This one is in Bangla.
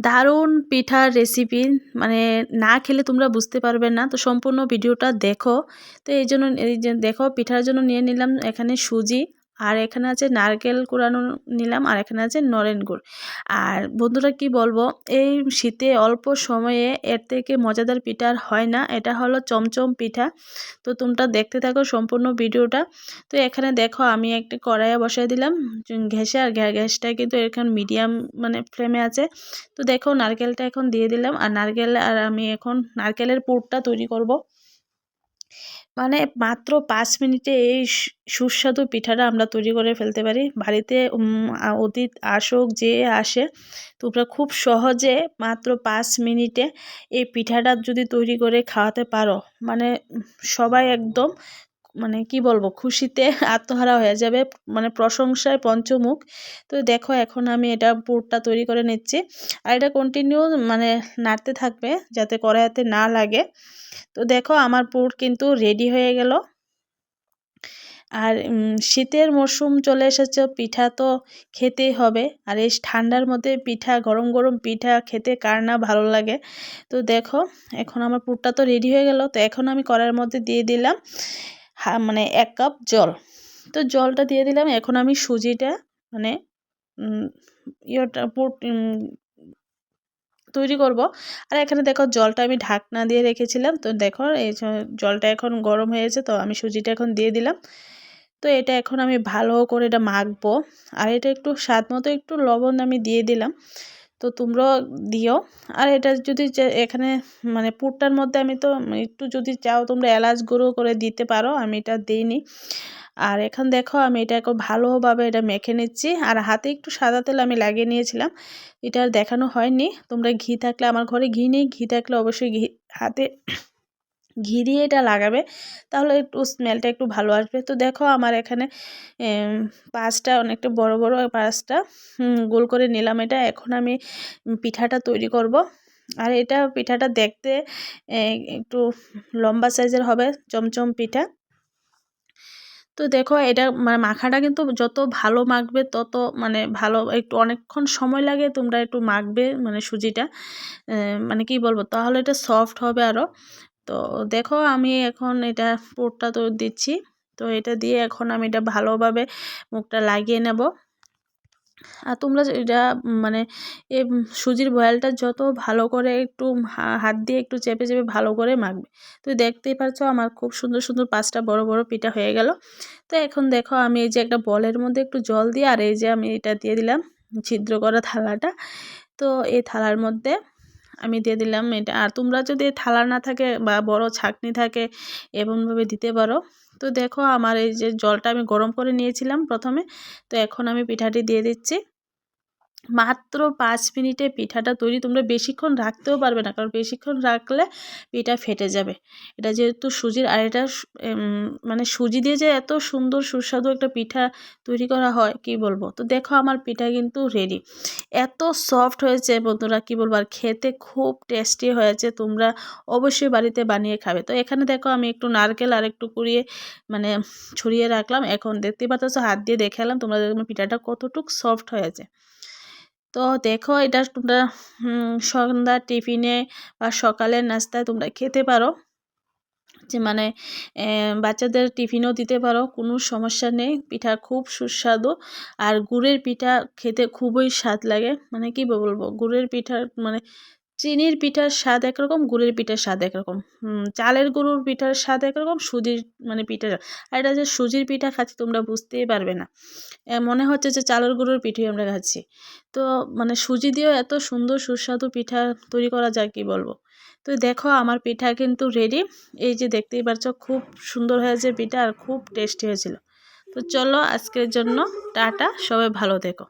দারুণ পিঠার রেসিপি মানে না খেলে তোমরা বুঝতে পারবে না। তো সম্পূর্ণ ভিডিওটা দেখো। তো এই জন্য, এই যে দেখো, পিঠার জন্য নিয়ে নিলাম এখানে সুজি। আর এখানে আছে নারকেল কুড়ানো নিলাম আর এখানে আছে নরেন গুড়। আর বন্ধুরা কি বলব, এই শীতে অল্প সময়ে এর থেকে মজাদার পিঠা আর হয় না, এটা হলো চমচম পিঠা। তো তোমরা দেখতে থাকো সম্পূর্ণ ভিডিওটা। তো এখানে দেখো আমি একটা কড়াইয়ে বসাই দিলাম ঘেসে আর গ্যাসটা কিন্তু এখানে মিডিয়াম মানে ফ্লেমে আছে। তো দেখো নারকেলটা এখন দিয়ে দিলাম, আর নারকেল আর আমি এখন নারকেলের পুরটা তৈরি করব। মানে মাত্র পাঁচ মিনিটে এই সুস্বাদু পিঠাটা আমরা তৈরি করে ফেলতে পারি। বাড়িতে অতীত আসুক, যে আসে, তোমরা খুব সহজে মাত্র পাঁচ মিনিটে এই পিঠাটা যদি তৈরি করে খাওয়াতে পারো। মানে সবাই একদম মানে কি বলব, খুশিতে আত্মহারা হয়ে যাবে মানে প্রশংসায় পঞ্চমুখ। তো দেখো এখন আমি এটা পুরটা তৈরি করে নিচ্ছি। আর এটা কন্টিনিউ মানে নাড়তে থাকবে যাতে কড়াইতে না লাগে। তো দেখো আমার পুর কিন্তু রেডি হয়ে গেল। আর শীতের মরশুম চলে এসেছে, পিঠা তো খেতেই হবে। আর এই ঠান্ডার মধ্যে পিঠা, গরম গরম পিঠা খেতে কার না ভালো লাগে। তো দেখো, এখন আমার পুরটা তো রেডি হয়ে গেল। তো এখন আমি কড়াইয়ের মধ্যে দিয়ে দিলাম। মানে এক কাপ জল। তো জলটা দিয়ে দিলাম। এখন আমি সুজিটা মানে ইয়েটা তৈরি করব। আর এখানে দেখো জলটা আমি ঢাকনা দিয়ে রেখেছিলাম। তো দেখো, এই জলটা এখন গরম হয়েছে, তো আমি সুজিটা এখন দিয়ে দিলাম। তো এটা এখন আমি ভালো করে এটা মাখবো। আর এটা একটু স্বাদ মতো একটু লবণ আমি দিয়ে দিলাম। তো তোমরাও দিও। আর এটা যদি এখানে মানে পুরটার মধ্যে আমি তো একটু যদি চাও তোমরা এলাচ গুঁড়ো করে দিতে পারো, আমি এটা দিইনি। আর এখন দেখো আমি এটা ভালোভাবে এটা মেখে নিচ্ছি। আর হাতে একটু সাদা তেল আমি লাগিয়ে নিয়েছিলাম, এটা আর দেখানো হয়নি। তোমরা ঘি থাকলে, আমার ঘরে ঘি নেই, ঘি থাকলে অবশ্যই ঘি, হাতে ঘি দিয়ে এটা লাগাবে, তাহলে একটু স্মেলটা একটু ভালো আসবে। তো দেখো আমার এখানে পাঁচটা অনেকটা বড় বড় পাঁচটা গোল করে নিলাম এটা। এখন আমি পিঠাটা তৈরি করব। আর এটা পিঠাটা দেখতে একটু লম্বা সাইজের হবে, চমচম পিঠা। তো দেখো এটা মানে মাখাটা কিন্তু যত ভালো মাখবে, তত মানে ভালো, একটু অনেকক্ষণ সময় লাগে তোমরা একটু মাখবে মানে সুজিটা। মানে কি বলব? তাহলে এটা সফট হবে আরও তো দেখো আমি এখন এটা পুরটা তো দিচ্ছি। তো এটা দিয়ে এখন আমি এটা ভালোভাবে মুখটা লাগিয়ে নেব। আর তোমরা এটা মানে এ সুজির বয়ালটা যত ভালো করে একটু হাত দিয়ে একটু চেপে চেপে ভালো করে মাখবে। তো দেখতেই পারছ আমার খুব সুন্দর সুন্দর পাঁচটা বড় বড় পিঠা হয়ে গেল। তো এখন দেখো আমি এই যে একটা বলের মধ্যে একটু জল দিয়ে, আর এই যে আমি এটা দিয়ে দিলাম ছিদ্র করা থালাটা। তো এই থালার মধ্যে আমি দিয়ে দিলাম এটা। আর তোমরা যদি থালা না থাকে বা বড় ছাকনি থাকে এমনভাবে দিতে পারো। তো দেখো আমার এই যে জলটা আমি গরম করে নিয়েছিলাম প্রথমে। তো এখন আমি পিঠাটি দিয়ে দিচ্ছি। মাত্র পাঁচ মিনিটে পিঠাটা তৈরি। তোমরা বেশিক্ষণ রাখতেও পারবে না, কারণ বেশিক্ষণ রাখলে পিঠা ফেটে যাবে। এটা যেহেতু সুজির, আর এটা মানে সুজি দিয়ে যে এত সুন্দর সুস্বাদু একটা পিঠা তৈরি করা হয়, কি বলব? তো দেখো আমার পিঠা কিন্তু রেডি এত সফট হয়েছে বন্ধুরা, কি বলব? আর খেতে খুব টেস্টি হয়েছে, তোমরা অবশ্যই বাড়িতে বানিয়ে খাবে। তো এখানে দেখো আমি একটু নারকেল আর একটু কুড়িয়ে মানে ছড়িয়ে রাখলাম। এখন দেখতে পাচ্ছ, হাত দিয়ে দেখালাম তোমরা দেখবে পিঠাটা কতটুক সফট হয়েছে। তো দেখো এটা তোমরা সন্ধ্যা টিফিনে বা সকালের নাস্তায় তোমরা খেতে পারো। যে মানে বাচ্চাদের টিফিনও দিতে পারো, কোনো সমস্যা নেই। পিঠা খুব সুস্বাদু। আর গুড়ের পিঠা খেতে খুবই স্বাদ লাগে। মানে কি বলব? গুড়ের পিঠার মানে চিনির পিঠার স্বাদ একরকম, গুড়ের পিঠার স্বাদ একরকম। চালের গুঁড়োর পিঠার স্বাদ একরকম, সুজির মানে পিঠার আর এটা যে সুজির পিঠা খাচ্ছি তোমরা বুঝতেই পারবে না। মনে হচ্ছে যে চালের গুঁড়োর পিঠে আমরা খাচ্ছি। তো মানে সুজি দিয়েও এত সুন্দর সুস্বাদু পিঠা তৈরি করা যায়, কি বলব? তো দেখো আমার পিঠা কিন্তু রেডি এই যে দেখতেই পাচ্ছ, খুব সুন্দর হয়েছে পিঠা আর খুব টেস্টি হয়েছিল। তো চলো আজকের জন্য টাটা, সবাই ভালো থেকো।